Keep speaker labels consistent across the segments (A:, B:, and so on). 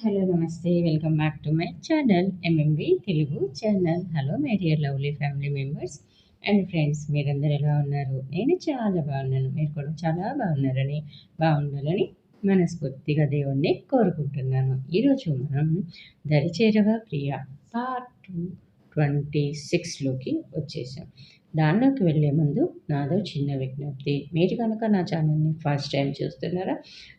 A: Hello నమస్తే welcome back to my channel MMB Telugu channel. Hello my dear lovely family members and friends మీరందరూ ఎలా ఉన్నారు? నేను చాలా బాగున్నాను మీరు కూడా చాలా బాగున్నారని బాగుండాలని మనస్ఫూర్తిగా దేవుణ్ణి కోరుకుంటున్నాను. ఈరోజు మనం దరిచేరవ ప్రియ పార్ట్ టూ ట్వంటీ సిక్స్లోకి వచ్చేసాం. దానిలోకి వెళ్ళే ముందు నాదో చిన్న విజ్ఞప్తి. మీరు కనుక నా ఛానల్ని ఫస్ట్ టైం చూస్తున్నారా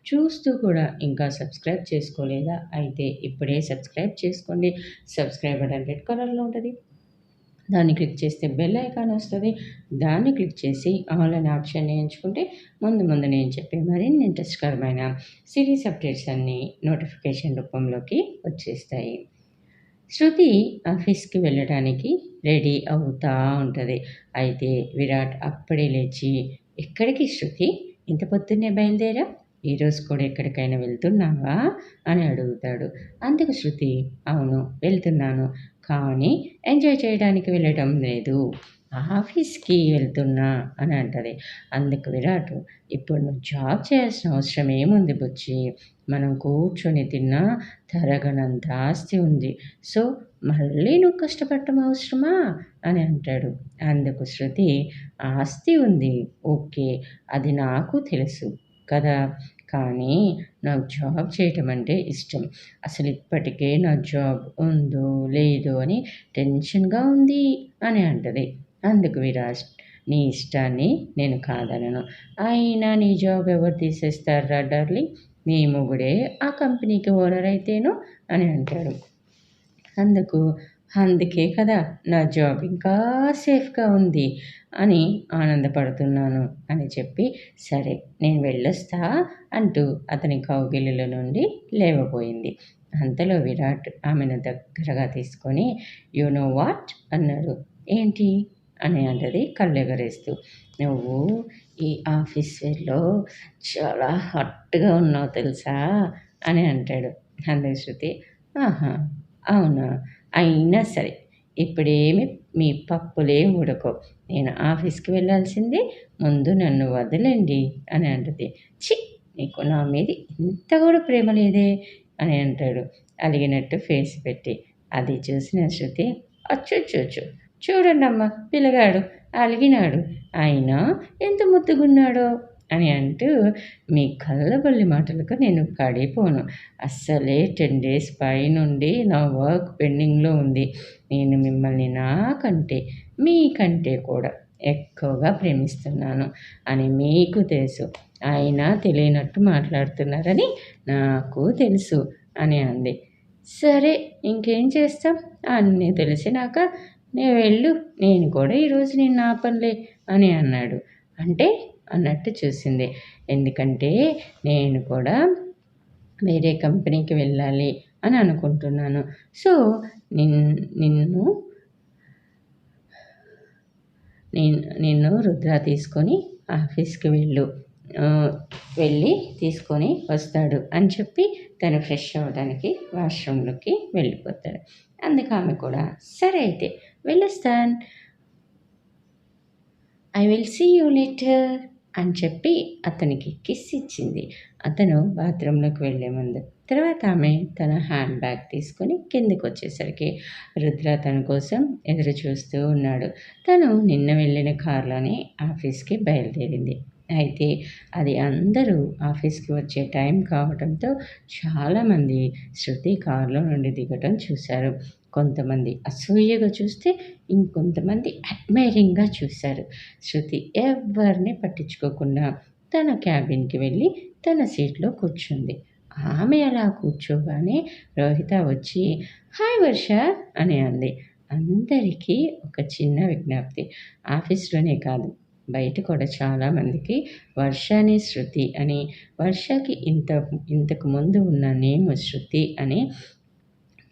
A: చూస్తూ కూడా ఇంకా సబ్స్క్రైబ్ చేసుకోలేదా? అయితే ఇప్పుడే సబ్స్క్రైబ్ చేసుకోండి. సబ్స్క్రైబ్ బటన్ రెడ్ కలర్లో ఉంటుంది. దాన్ని క్లిక్ చేస్తే బెల్ ఐకాన్ వస్తుంది. దాన్ని క్లిక్ చేసి ఆల్ అనే ఆప్షన్ ఎంచుకుంటే ముందు ముందు నేను చెప్పే మరిన్ని ఇంట్రెస్ట్కరమైన సిరీస్ అప్డేట్స్ అన్నీ నోటిఫికేషన్ రూపంలోకి వచ్చేస్తాయి. శృతి ఆఫీస్కి వెళ్ళడానికి రెడీ అవుతూ ఉంటుంది. అయితే విరాట్ అప్పుడే లేచి ఎక్కడికి శృతి? ఇంత పొద్దున్నే బయలుదేరా? ఈరోజు కూడా ఎక్కడికైనా వెళ్తున్నావా? అని అడుగుతాడు. అందుకు శృతి అవును వెళ్తున్నాను. కానీ ఎంజాయ్ చేయడానికి వెళ్ళడం లేదు. ఆఫీస్కి వెళ్తున్నా అని అంటది. అందుకు విరాట్ ఇప్పుడు నువ్వు జాబ్ చేయాల్సిన అవసరం ఏముంది బుచ్చి మనం కూర్చొని తిన్నా తరగనంత ఆస్తి ఉంది. సో మళ్ళీ నువ్వు కష్టపడటం అవసరమా? అని అంటాడు. అందుకు శృతి ఆస్తి ఉంది. ఓకే అది నాకు తెలుసు కదా. కానీ నాకు జాబ్ చేయటం అంటే ఇష్టం. అసలు ఇప్పటికే నా జాబ్ ఉందో లేదో అని టెన్షన్గా ఉంది అని అంటది. అందుకు విరాజ్ నీ ఇష్టాన్ని నేను కాదనను. అయినా నీ జాబ్ ఎవరు తీసేస్తారా డార్లింగ్? నీ మొగుడే ఆ కంపెనీకి ఓనర్ అయితేను అని అంటాడు అందుకు అందుకే కదా నా జాబ్ ఇంకా సేఫ్గా ఉంది అని ఆనందపడుతున్నాను అని చెప్పి సరే నేను వెళ్ళొస్తా అంటూ అతని కౌగిలిలో నుండి లేవబోయింది. అంతలో విరాట్ ఆమెను దగ్గరగా తీసుకొని యు నో వాట్ అన్నాడు. ఏంటి? అని అంటది కళ్ళెగరేస్తూ. నువ్వు ఈ ఆఫీస్ వేర్లో చాలా హాట్గా ఉన్నావు తెలుసా? అని అంటాడు అందుకు శృతి ఆహా అవునా? అయినా సరే ఇప్పుడేమి మీ పప్పులే ఉడకో నేను ఆఫీస్కి వెళ్ళాల్సింది ముందు నన్ను వదలండి అని అంటుంది. చి నీకు నా మీద ఇంత కూడా ప్రేమ లేదే అని అంటాడు. అలిగినట్టు ఫేస్ పెట్టి. అది చూసిన శృతి అచ్చొచ్చొచ్చు చూడండమ్మా పిల్లగాడు అలిగినాడు. అయినా ఎంత ముద్దుగున్నాడో అని అంటూ మీ కళ్ళబల్లి మాటలకు నేను పడిపోను అస్సలే టెన్ డేస్ పైనుండి నా వర్క్ పెండింగ్లో ఉంది. నేను మిమ్మల్ని నాకంటే మీకంటే కూడా ఎక్కువగా ప్రేమిస్తున్నాను అని మీకు తెలుసు. అయినా తెలియనట్టు మాట్లాడుతున్నారని నాకు తెలుసు అని అంది. సరే ఇంకేం చేస్తాం? అన్నీ తెలిసినాక నేను వెళ్ళు నేను కూడా ఈరోజు నేను నా పనిలే అని అన్నాడు. అంటే అన్నట్టు చూసింది. ఎందుకంటే నేను కూడా వేరే కంపెనీకి వెళ్ళాలి అని అనుకుంటున్నాను. సో నిన్ నిన్ను నేను నిన్ను రుద్ర తీసుకొని ఆఫీస్కి వెళ్ళు. వెళ్ళి తీసుకొని వస్తాడు అని చెప్పి తను ఫ్రెష్ అవ్వడానికి వాష్రూమ్లోకి వెళ్ళిపోతాడు. అందుకు ఆమె కూడా సరే అయితే వెళ్ళొస్తాను I will see you later అని చెప్పి అతనికి కిస్ ఇచ్చింది. అతను బాత్రూంలోకి వెళ్ళే ముందు. తర్వాత ఆమె తన హ్యాండ్ బ్యాగ్ తీసుకొని కిందికి వచ్చేసరికి రుద్ర తన కోసం ఎదురు చూస్తూ ఉన్నాడు. తను నిన్న వెళ్ళిన కారులోనే ఆఫీస్కి బయలుదేరింది. అయితే అది అందరూ ఆఫీస్కి వచ్చే టైం కావడంతో చాలామంది శృతి కారులో నుండి దిగటం చూశారు. కొంతమంది అసూయగా చూస్తే ఇంకొంతమంది అడ్మైరింగ్గా చూశారు. శృతి ఎవరిని పట్టించుకోకుండా తన క్యాబిన్కి వెళ్ళి తన సీట్లో కూర్చుంది. ఆమె అలా కూర్చోగానే రోహిత వచ్చి హాయ్ వర్ష అని అంది. అందరికీ ఒక చిన్న విజ్ఞప్తి. ఆఫీస్లోనే కాదు బయట కూడా చాలామందికి వర్షాని శృతి అని వర్షకి ఇంత ఇంతకు ముందు ఉన్న నేమ్ శృతి అని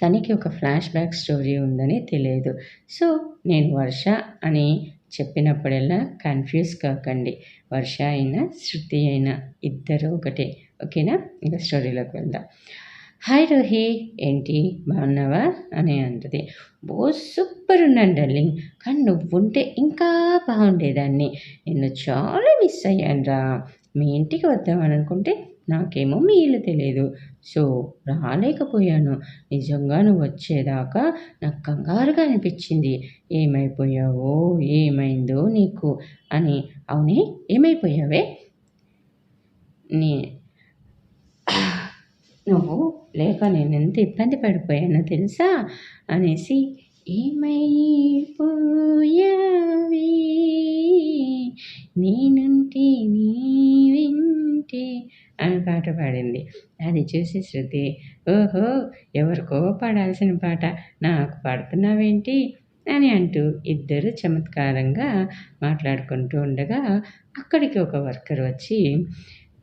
A: తనకి ఒక ఫ్లాష్ బ్యాక్ స్టోరీ ఉందని తెలియదు. సో నేను వర్ష అని చెప్పినప్పుడల్లా కన్ఫ్యూజ్ కాకండి. వర్ష అయినా శృతి అయినా ఇద్దరు ఒకటే. ఓకేనా? ఇంకా స్టోరీలోకి వెళ్దాం. హాయ్ రోహి. ఏంటి? బాగున్నావా? అని అంటది. బో సూపర్ ఉన్నాను డార్లింగ్. కానీ నువ్వుంటే ఇంకా బాగుండేదాన్ని. నిన్ను చాలా మిస్ అయ్యాను రా మీ ఇంటికి వద్దామని అనుకుంటే నాకేమో మీ ఇల్లు తెలియదు సో రాలేకపోయాను. నిజంగా నువ్వు వచ్చేదాకా నాకు కంగారుగా అనిపించింది. ఏమైపోయావో ఏమైందో నీకు అని. అవునే ఏమైపోయావే? నీ నువ్వు లేక నేను ఎంత ఇబ్బంది పడిపోయానో తెలుసా? అనేసి ఏమైపోయావే? నేనుంటే నీ వింటే అని పాట పాడింది. అది చూసి శృతి ఓహో ఎవరికో పాడాల్సిన పాట. నాకు పాడుతున్నావేంటి? అని అంటూ ఇద్దరు చమత్కారంగా మాట్లాడుకుంటూ ఉండగా అక్కడికి ఒక వర్కర్ వచ్చి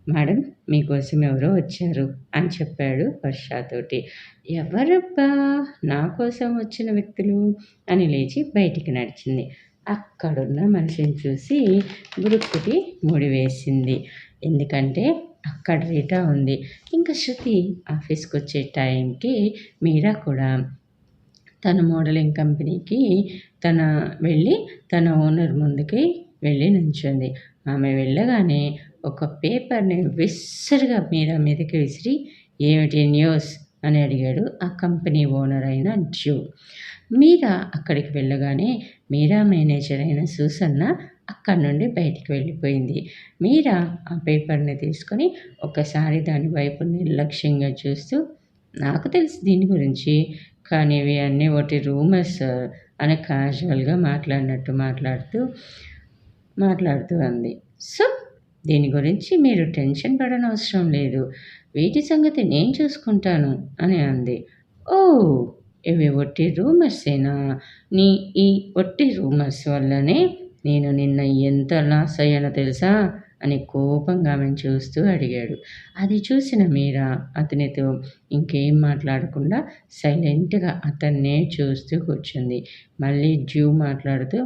A: మేడం మీకోసం ఎవరో వచ్చారు అని చెప్పాడు వర్షతోటి ఎవరబ్బా నా కోసం వచ్చిన వ్యక్తులు అని లేచి బయటికి నడిచింది. అక్కడున్న మనిషిని చూసి బురుక్కుటి ముడి వేసింది ఎందుకంటే అక్కడ రీటా ఉంది. ఇంకా శృతి ఆఫీస్కి వచ్చే టైంకి మీరా కూడా. తన మోడలింగ్ కంపెనీకి తన వెళ్ళి తన ఓనర్ ముందుకి వెళ్ళి నుంచుంది. ఆమె వెళ్ళగానే ఒక పేపర్ని విసిరిగా మీరా మీదకి విసిరి ఏమిటి న్యూస్? అని అడిగాడు ఆ కంపెనీ ఓనర్ అయిన జ్యూ. మీరా అక్కడికి వెళ్ళగానే మీరా మేనేజర్ అయిన సూసన్న అక్కడి నుండి బయటికి వెళ్ళిపోయింది. మీరా ఆ పేపర్ని తీసుకొని ఒకసారి దాని వైపు నిర్లక్ష్యంగా చూస్తూ నాకు తెలుసు దీని గురించి కానీ ఇవి అన్నీ ఒకటి రూమర్స్ అని క్యాజువల్గా మాట్లాడినట్టు మాట్లాడుతూ మాట్లాడుతూ అంది. సో దీని గురించి మీరు టెన్షన్ పడనవసరం లేదు. వీటి సంగతి నేను చూసుకుంటాను అని అంది. ఓ ఇవి ఒట్టి రూమర్సేనా? నీ ఈ ఒట్టి రూమర్స్ వల్లనే నేను నిన్న ఎంత లాస్ అయ్యానో తెలుసా? అని కోపంగా ఆమెను చూస్తూ అడిగాడు. అది చూసిన మీరా? అతనితో ఇంకేం మాట్లాడకుండా సైలెంట్గా అతన్నే చూస్తూ కూర్చుంది. మళ్ళీ జ్యూ మాట్లాడుతూ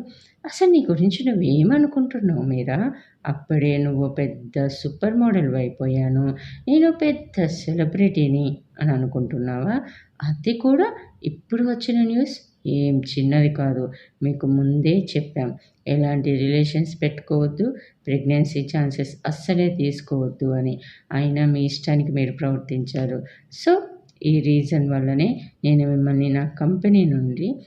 A: అసలు నీ గురించి నువ్వేమనుకుంటున్నావు మీరా? అప్పుడే నువ్వు పెద్ద సూపర్ మోడల్ అయిపోయాను. నేను పెద్ద సెలబ్రిటీని అని అనుకుంటున్నావా? అది కూడా ఇప్పుడు వచ్చిన న్యూస్? ఏం చిన్నది కాదు. మీకు ముందే చెప్పాం. ఎలాంటి రిలేషన్స్ పెట్టుకోవద్దు. ప్రెగ్నెన్సీ ఛాన్సెస్ అస్సలే తీసుకోవద్దు అని. అయినా మీ ఇష్టానికి మీరు ప్రవర్తించారు. సో ఈ రీజన్ వల్లనే నేను మిమ్మల్ని నా కంపెనీ నుండి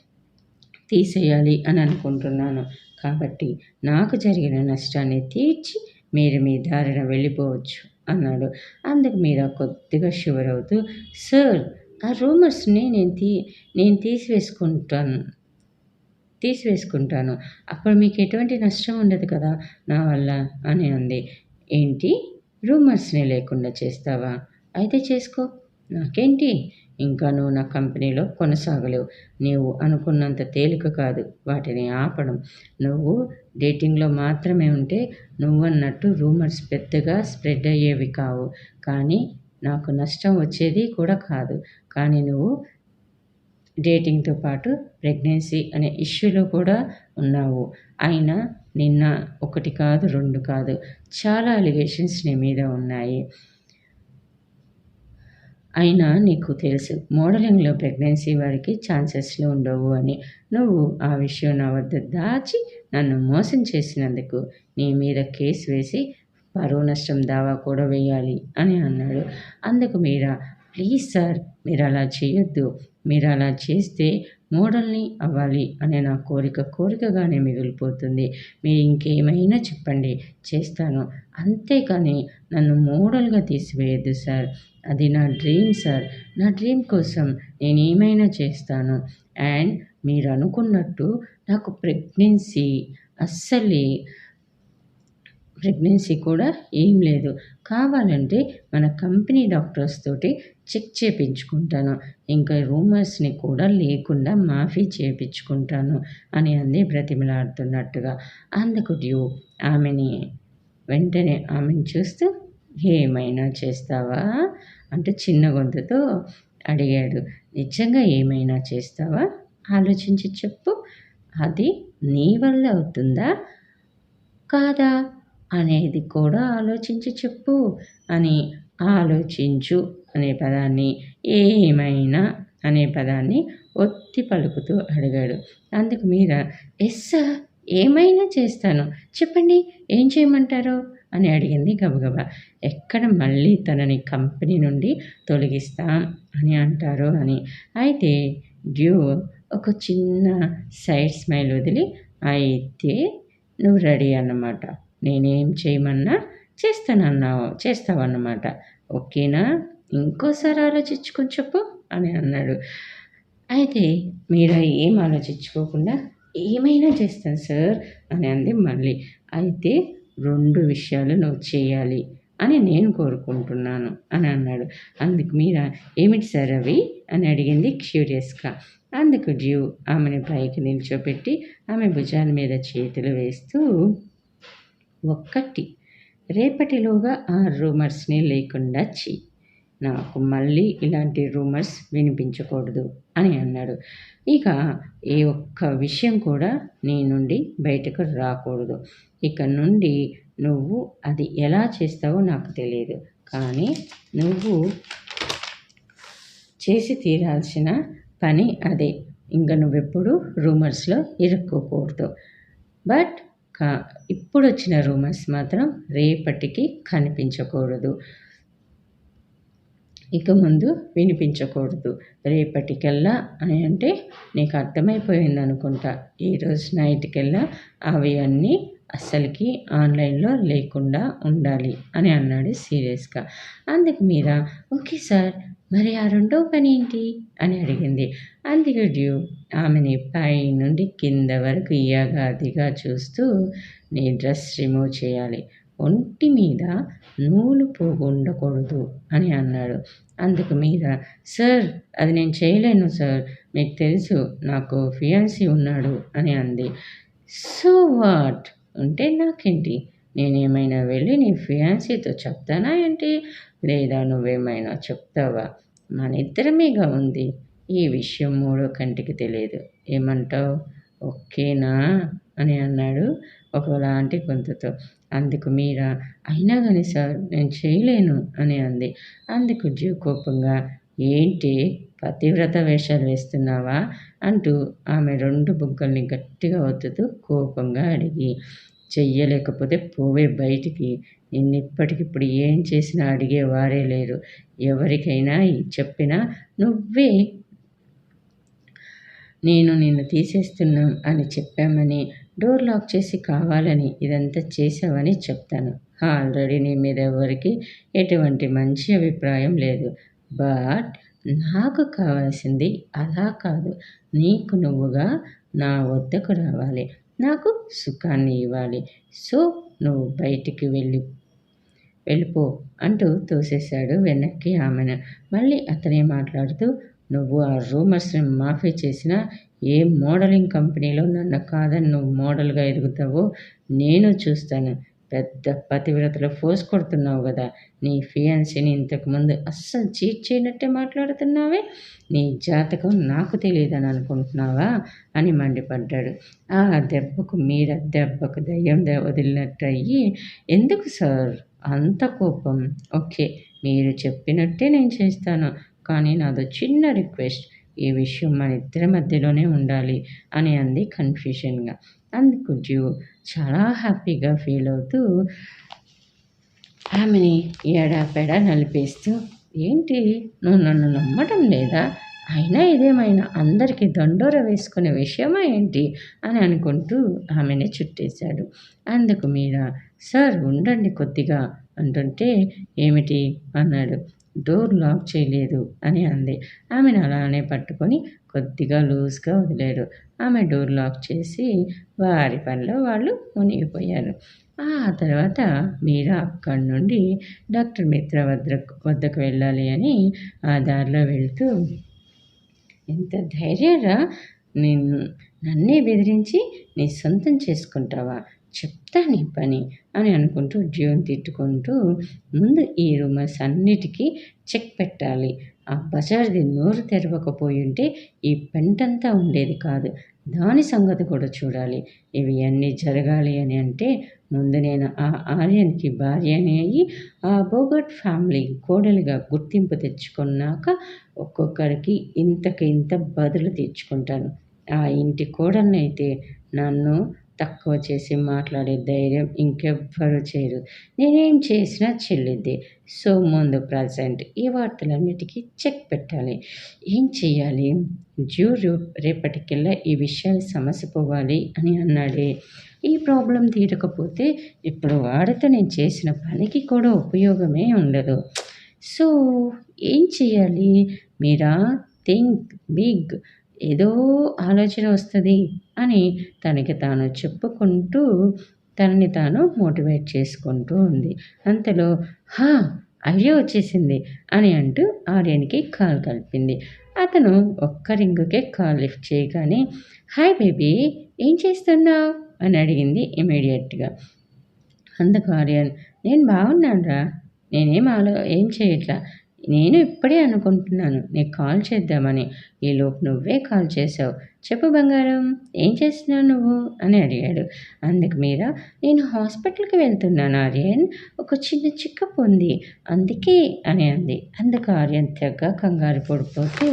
A: తీసేయాలి అని అనుకుంటున్నాను. కాబట్టి నాకు జరిగిన నష్టాన్ని తీర్చి మీరు మీ దారిన వెళ్ళిపోవచ్చు అన్నాడు. అందుకు మీరు కొద్దిగా షువర్ అవుతూ సార్ ఆ రూమర్స్ని నేను తీ నేను తీసివేసుకుంటాను తీసివేసుకుంటాను. అప్పుడు మీకు ఎటువంటి నష్టం ఉండదు కదా నా వల్ల అని అంది. ఏంటి? రూమర్స్ని లేకుండా చేస్తావా? అయితే చేసుకో. నాకేంటి? ఇంకా నువ్వు నా కంపెనీలో కొనసాగలేవు. నీవు అనుకున్నంత తేలిక కాదు. వాటిని ఆపడం. నువ్వు డేటింగ్లో మాత్రమే ఉంటే నువ్వన్నట్టు రూమర్స్ పెద్దగా స్ప్రెడ్ అయ్యేవి కావు. కానీ నాకు నష్టం వచ్చేది కూడా కాదు. కానీ నువ్వు డేటింగ్తో పాటు ప్రెగ్నెన్సీ అనే ఇష్యూలో కూడా ఉన్నావు. అయినా నిన్న ఒకటి కాదు రెండు కాదు. చాలా అలిగేషన్స్ నీ మీద ఉన్నాయి. అయినా నీకు తెలుసు మోడలింగ్లో ప్రెగ్నెన్సీ వారికి ఛాన్సెస్లు ఉండవు అని. నువ్వు ఆ విషయం నా వద్ద దాచి నన్ను మోసం చేసినందుకు నీ మీద కేసు వేసి పరువు నష్టం దావా కూడా వేయాలి అని అన్నాడు. అందుకు మీరా ప్లీజ్ సార్ మీరు అలా చేయొద్దు. మీరు అలా చేస్తే మోడల్ని అవ్వాలి అనే నా కోరిక కోరికగానే మిగిలిపోతుంది. మీరు ఇంకేమైనా చెప్పండి చేస్తాను. అంతేకాని నన్ను మోడల్గా తీసివేయద్దు సార్. అది నా డ్రీమ్ సార్. నా డ్రీమ్ కోసం నేను ఏమైనా చేస్తాను. అండ్ మీరు అనుకున్నట్టు నాకు ప్రెగ్నెన్సీ అస్సలే ప్రెగ్నెన్సీ కూడా ఏం లేదు. కావాలంటే మన కంపెనీ డాక్టర్స్ తోటి చెక్ చేయించుకుంటాను ఇంకా రూమర్స్ని కూడా లేకుండా మాఫీ చేయించుకుంటాను అని అంది బ్రతిమలాడుతున్నట్టుగా. అందుకు డ్యూ. ఆమెని వెంటనే ఆమెను చూస్తూ ఏమైనా చేస్తావా? అంటూ చిన్న గొంతుతో అడిగాడు. నిజంగా ఏమైనా చేస్తావా? ఆలోచించి చెప్పు. అది నీ వల్ల అవుతుందా? కాదా? అనేది కూడా ఆలోచించి చెప్పు అని ఆలోచించు అనే పదాన్ని ఏమైనా అనే పదాన్ని ఒత్తి పలుకుతూ అడిగాడు. అందుకు మీద ఎస్ ఏమైనా చేస్తాను. చెప్పండి ఏం చేయమంటారో? అని అడిగింది గబగబా. ఎక్కడ మళ్ళీ తనని కంపెనీ నుండి తొలగిస్తాం అని అంటారు అని. అయితే డ్యూ ఒక చిన్న సైడ్ స్మైల్ వదిలి అయితే నువ్వు రెడీ అన్నమాట. నేనేం చేయమన్నా చేస్తానన్నావు చేస్తావన్నమాట. ఓకేనా? ఇంకోసారి ఆలోచించుకొని చెప్పు అని అన్నాడు. అయితే మీరు ఏం ఆలోచించుకోకుండా ఏమైనా చేస్తాను సార్ అని అంది మళ్ళీ. అయితే రెండు విషయాలు నువ్వు చేయాలి అని నేను కోరుకుంటున్నాను అని అన్నాడు. అందుకు మీరా ఏమిటి సార్ అవి అని అడిగింది క్యూరియస్గా. అందుకు డ్యూ ఆమెను పైకి నిల్చోపెట్టి ఆమె భుజాల మీద చేతులు వేస్తూ ఒక్కటి రేపటిలోగా ఆ రూమర్స్ని లేకుండా చెయ్యి. నాకు మళ్ళీ ఇలాంటి రూమర్స్ వినిపించకూడదు. అని అన్నాడు. ఇక ఏ ఒక్క విషయం కూడా నీ నుండి బయటకు రాకూడదు. ఇక నుండి నువ్వు అది ఎలా చేస్తావో నాకు తెలియదు. కానీ నువ్వు చేసి తీరాల్సిన పని అదే. ఇంకా నువ్వెప్పుడు రూమర్స్లో ఇరుక్కోకూడదు. బట్ కా ఇప్పుడు వచ్చిన రూమర్స్ మాత్రం రేపటికి కనిపించకూడదు. ఇక ముందు వినిపించకూడదు. రేపటికల్లా అని అంటే నీకు అర్థమైపోయింది అనుకుంటా. ఈరోజు నైట్కెల్లా అవి అన్నీ అస్సలకి ఆన్లైన్లో లేకుండా ఉండాలి అని అన్నాడు సీరియస్గా. అందుకు మీద ఓకే సార్ మరి ఆ రెండో పని ఏంటి అని అడిగింది. అందుకు డ్యూ ఆమెని పై నుండి కింద వరకు ఇయ్యగాదిగా చూస్తూ నీ డ్రెస్ రిమూవ్ చేయాలి. ఒంటి మీద నూలు పోగు ఉండకూడదు అని అన్నాడు. అందుకు మీద సార్ అది నేను చేయలేను సార్. మీకు తెలుసు నాకు ఫియాన్సీ ఉన్నాడు అని అంది. So what? ఉంటే నాకేంటి? నేనేమైనా వెళ్ళి నీ ఫియాన్సీతో చెప్తానా ఏంటి? లేదా నువ్వేమైనా చెప్తావా? మన ఇద్దరమేగా ఉంది. ఈ విషయం మూడో కంటికి తెలియదు. ఏమంటావు? ఓకేనా? అని అన్నాడు ఒకలాంటి గొంతుతో. అందుకు మీరా? అయినా కానీ సార్ నేను చేయలేను అని అంది. అందుకు జీ కోపంగా ఏంటి? పతివ్రత వేషాలు వేస్తున్నావా? అంటూ ఆమె రెండు బుగ్గల్ని గట్టిగా ఒత్తుతూ కోపంగా అడిగి చెయ్యలేకపోతే పోవే బయటికి. నిన్నిప్పటికిప్పుడు ఏం చేసినా అడిగే వారే లేరు. ఎవరికైనా చెప్పినా నువ్వే నేను నిన్ను తీసేస్తున్నాం అని చెప్పామని డోర్ లాక్ చేసి కావాలని ఇదంతా చేసావని చెప్తాను. ఆల్రెడీ నీ మీద ఎవరికి ఎటువంటి మంచి అభిప్రాయం లేదు. బట్ నాకు కావాల్సింది అలా కాదు. నీకు నువ్వుగా నా వద్దకు రావాలి. నాకు సుఖాన్ని ఇవ్వాలి. సో నువ్వు బయటికి వెళ్ళి వెళ్ళిపో అంటూ తోసేశాడు వెనక్కి ఆమెను. మళ్ళీ అతనే మాట్లాడుతూ నువ్వు ఆ రూమర్స్ని మాఫీ చేసిన ఏ మోడలింగ్ కంపెనీలో నన్ను కాదని నువ్వు మోడల్గా ఎదుగుతావో నేను చూస్తాను. పెద్ద పతివ్రతలో ఫోర్స్ కొడుతున్నావు కదా. నీ ఫియాన్సీని ఇంతకుముందు అస్సలు చీట్ చేయనట్టే మాట్లాడుతున్నావే? నీ జాతకం నాకు తెలియదని అనుకుంటున్నావా? అని మండిపడ్డాడు. ఆ దెబ్బకు మీర దెబ్బకు దయ్యం వదిలినట్టు అయ్యి ఎందుకు సార్? అంత కోపం. ఓకే మీరు చెప్పినట్టే నేను చేస్తాను. కానీ నాదో చిన్న రిక్వెస్ట్ ఈ విషయం మన ఇద్దరి మధ్యలోనే ఉండాలి అని అంది కన్ఫ్యూషన్గా. అందుకు జ్యూ చాలా హ్యాపీగా ఫీల్ అవుతూ ఆమెని ఏడాపెడా నలిపేస్తూ ఏంటి? నువ్వు నన్ను నమ్మటం లేదా? అయినా ఇదేమైనా అందరికీ దండోర వేసుకునే విషయమా ఏంటి? అని అనుకుంటూ ఆమెని చుట్టేశాడు. అందుకు మీరా? సార్ ఉండండి కొద్దిగా. అంటుంటే ఏమిటి? అన్నాడు. డోర్ లాక్ చేయలేదు అని అంది. ఆమెను అలానే పట్టుకొని కొద్దిగా లూజ్గా వదిలాడు. ఆమె డోర్ లాక్ చేసి వారి పనిలో వాళ్ళు మునిగిపోయారు. ఆ తర్వాత మీరా అక్కడి నుండి డాక్టర్ మిత్ర వద్ద వద్దకు వెళ్ళాలి అని ఆ దారిలో వెళ్తూ ఎంత ధైర్యరా! నిన్ను నన్నే బెదిరించి నీ సొంతం చేసుకుంటావా? చెప్తాను ఈ పని అని అనుకుంటూ ఉద్యోగం తిట్టుకుంటూ ముందు ఈ రూమర్స్ అన్నిటికీ చెక్ పెట్టాలి. ఆ బజార్ది నోరు తెరవకపోయి ఉంటే ఈ పెంటంతా ఉండేది కాదు. దాని సంగతి కూడా చూడాలి. ఇవి అన్నీ జరగాలి అని అంటే ముందు నేను ఆ ఆర్యన్కి భార్యని అయ్యి ఆ బోగట్ ఫ్యామిలీ కోడలిగా గుర్తింపు తెచ్చుకున్నాక ఒక్కొక్కరికి ఇంతకి ఇంత బదులు తీర్చుకుంటాను. ఆ ఇంటి కోడలనైతే నన్ను తక్కువ చేసి మాట్లాడే ధైర్యం ఇంకెవ్వరూ చేయరు. నేనేం చేసినా చెల్లిద్ది. సో ముందు ప్రజెంట్ ఈ వార్తలన్నిటికీ చెక్ పెట్టాలి. ఏం చేయాలి? జ్యూరు రేపటికెల్లా ఈ విషయాలు సమస్య పోవాలి అని అన్నాడే. ఈ ప్రాబ్లం తీరకపోతే ఇప్పుడు వాడితో నేను చేసిన పనికి కూడా ఉపయోగమే ఉండదు. సో ఏం చేయాలి? మీరా థింక్ బిగ్ ఏదో ఆలోచన వస్తుంది అని తనకి తాను చెప్పుకుంటూ తనని తాను మోటివేట్ చేసుకుంటూ ఉంది. అంతలో హా ఐడియా వచ్చేసింది అని అంటూ ఆర్యన్కి కాల్ కలిపింది. అతను ఒక్క రింగుకే కాల్ లిఫ్ట్ చేయగానే హాయ్ బేబీ ఏం చేస్తున్నావు? అని అడిగింది ఇమీడియట్గా. అందుకు ఆర్యన్ నేను బాగున్నానురా. నేనేం ఆలో ఏం చేయట్లా? నేను ఇప్పుడే అనుకుంటున్నాను నీకు కాల్ చేద్దామని. ఈలోపు నువ్వే కాల్ చేసావు చెప్పు బంగారం ఏం చేస్తున్నావు నువ్వు? అని అడిగాడు. అందుకు మీర నేను హాస్పిటల్కి వెళ్తున్నాను ఆర్యన్. ఒక చిన్న చిక్కపు ఉంది అందుకే అని అంది. అందుకు ఆర్యన్ తెగ కంగారు పడిపోతూ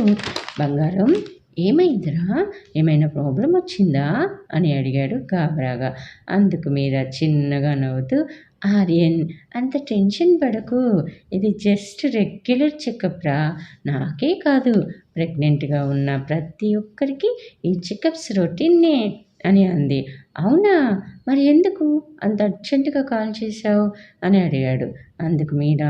A: బంగారం ఏమైందిరా? ఏమైనా ప్రాబ్లం వచ్చిందా? అని అడిగాడు గాబరాగా అందుకు మీరా చిన్నగా నవ్వుతూ ఆర్యన్ అంత టెన్షన్ పడకు. ఇది జస్ట్ రెగ్యులర్ చెకప్ రా. నాకే కాదు. ప్రెగ్నెంట్గా ఉన్న ప్రతి ఒక్కరికి ఈ చెకప్స్ రొటీన్నే అని అంది. అవునా? మరి ఎందుకు? అంత అర్జెంటుగా కాల్ చేశావు? అని అడిగాడు. అందుకు మీద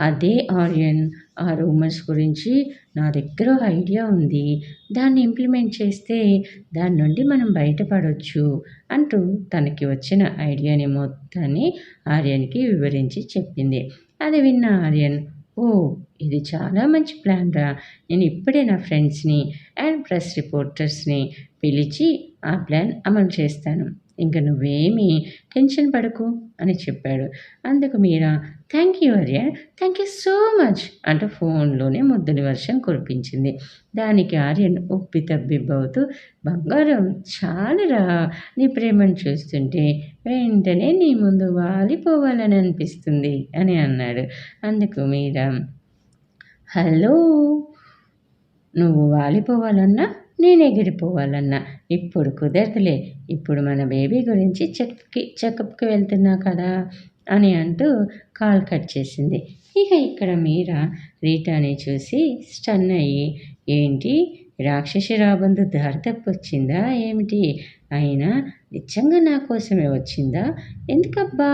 A: అదే ఆర్యన్ ఆ రూమర్స్ గురించి నా దగ్గర ఐడియా ఉంది. దాన్ని ఇంప్లిమెంట్ చేస్తే దాని నుండి మనం బయటపడవచ్చు అంటూ తనకి వచ్చిన ఐడియాని మొత్తాన్ని ఆర్యన్కి వివరించి చెప్పింది. అది విన్న ఆర్యన్ ఓ ఇది చాలా మంచి ప్లాన్ రా. నేను ఇప్పుడే నా ఫ్రెండ్స్ని అండ్ ప్రెస్ రిపోర్టర్స్ని పిలిచి ఆ ప్లాన్ అమలు చేస్తాను. ఇంకా నువ్వేమీ టెన్షన్ పడకు అని చెప్పాడు. అందుకు Meera thank you Arya thank you so much అంటూ ఫోన్లోనే ముద్దుల వర్షం కురిపించింది. దానికి ఆర్యన్ ఉప్పి తబ్బిబ్బవుతూ బంగారం చాలురా నీ ప్రేమను చూస్తుంటే వెంటనే నీ ముందు వాలిపోవాలని అనిపిస్తుంది అని అన్నాడు. అందుకు మీరా హలో నువ్వు వాలిపోవాలన్నా నేను ఎగిరిపోవాలన్నా ఇప్పుడు కుదరదులే. ఇప్పుడు మన బేబీ గురించి చెక్కి చెకప్కి వెళ్తున్నా కదా అని అంటూ కాల్ కట్ చేసింది. ఇక ఇక్కడ మీరా రీటాని చూసి స్టన్ అయ్యి ఏంటి? రాక్షసి రాబందు దారి తప్పొచ్చిందా ఏమిటి? అయినా నిజంగా నా కోసమే వచ్చిందా? ఎందుకబ్బా?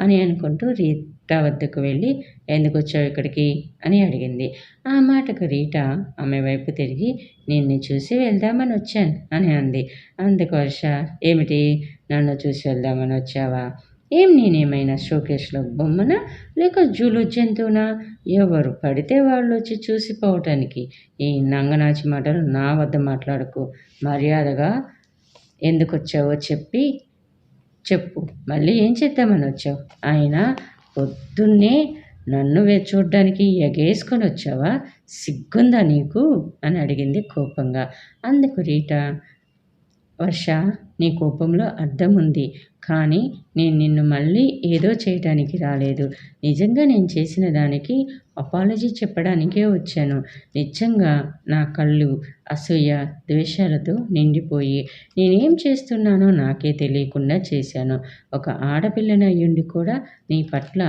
A: అని అనుకుంటూ రీ రీటా వద్దకు వెళ్ళి ఎందుకు వచ్చావు ఇక్కడికి? అని అడిగింది. ఆ మాటకు రీటా ఆమె వైపు తిరిగి నిన్ను చూసి వెళ్దామని వచ్చాను అని అంది. అందుకు వర్ష ఏమిటి? నన్ను చూసి వెళ్దామని వచ్చావా? ఏం నేనేమైనా షోకేస్లో బొమ్మనా? లేక జూలు జంతువునా? ఎవరు పడితే వాళ్ళు వచ్చి చూసిపోవటానికి. ఈ నంగనాచి మాటలు నా వద్ద మాట్లాడకు. మర్యాదగా ఎందుకు వచ్చావో చెప్పి చెప్పు. మళ్ళీ ఏం చేద్దామని వచ్చావు? ఆయన పొద్దున్నే నన్ను చూడ్డానికి ఎగేసుకొని వచ్చావా? సిగ్గుందా నీకు? అని అడిగింది కోపంగా. అందుకు రీటా వర్ష నీ కోపంలో అర్థం ఉంది. కానీ నేను నిన్ను మళ్ళీ ఏదో చేయడానికి రాలేదు. నిజంగా నేను చేసిన దానికి అపాలజీ చెప్పడానికే వచ్చాను. నిజంగా నా కళ్ళు అసూయ ద్వేషాలతో నిండిపోయి నేనేం చేస్తున్నానో నాకే తెలియకుండా చేశాను. ఒక ఆడపిల్లని అయ్యుండి కూడా నీ పట్ల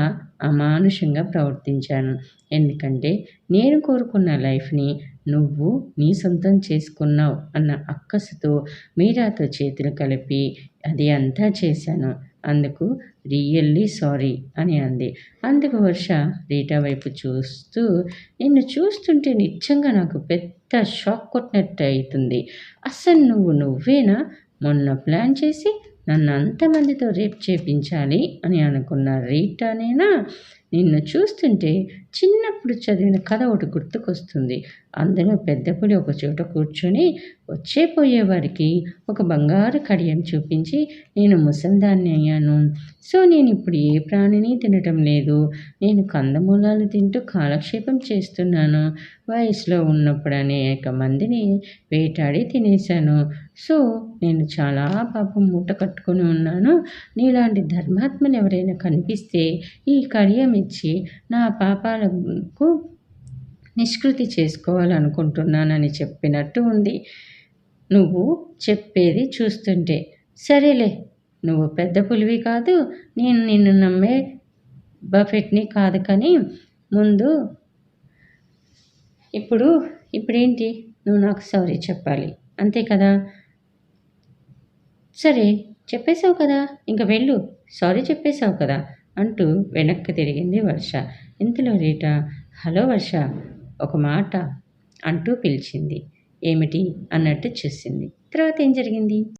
A: అమానుషంగా ప్రవర్తించాను. ఎందుకంటే నేను కోరుకున్న లైఫ్ని నువ్వు నీ సొంతం చేసుకున్నావు అన్న అక్కసుతో మీరాతో చేతులు కలిపి అది అంతా చేశాను. అందుకు రియల్లీ సారీ అని అంది. అందుకు వర్ష రీటా వైపు చూస్తూ నిన్ను చూస్తుంటే నిజంగా నాకు పెద్ద షాక్ కొట్టినట్టు అవుతుంది అస్సలు నువ్వు నువ్వేనా? మొన్న ప్లాన్ చేసి నన్ను అంతమందితో రేప్ చేపించాలి అని అనుకున్న రీటానేనా నిన్ను చూస్తుంటే చిన్నప్పుడు చదివిన కథ ఒకటి గుర్తుకొస్తుంది. అందులో పెద్దపుడి ఒక చోట కూర్చొని వచ్చే పోయే వారికి ఒక బంగారు కడియం చూపించి నేను ముసల్దాన్ని అయ్యాను. సో నేను ఇప్పుడు ఏ ప్రాణిని తినటం లేదు. నేను కందమూలాలు తింటూ కాలక్షేపం చేస్తున్నాను. వయసులో ఉన్నప్పుడు అనేక మందిని వేటాడి తినేశాను. సో నేను చాలా పాపం మూట కట్టుకొని ఉన్నాను. నీలాంటి ధర్మాత్మని ఎవరైనా కనిపిస్తే ఈ కడియం ఇచ్చి నా పాపాలకు నిష్కృతి చేసుకోవాలనుకుంటున్నానని చెప్పినట్టు ఉంది. నువ్వు చెప్పేది చూస్తుంటే సరేలే నువ్వు పెద్ద పులివి కాదు నేను నిన్ను నమ్మే బఫెట్ని కాదు కానీ ముందు ఇప్పుడు ఇప్పుడేంటి? నువ్వు నాకు సారీ చెప్పాలి. అంతే కదా? సరే చెప్పేశావు కదా. ఇంక వెళ్ళు. సారీ చెప్పేశావు కదా అంటూ వెనక్కి తిరిగింది వర్ష. ఇంతలో రీట హలో వర్ష ఒక మాట అంటూ పిలిచింది. ఏమిటి? అన్నట్టు చూసింది. తర్వాత ఏం జరిగింది?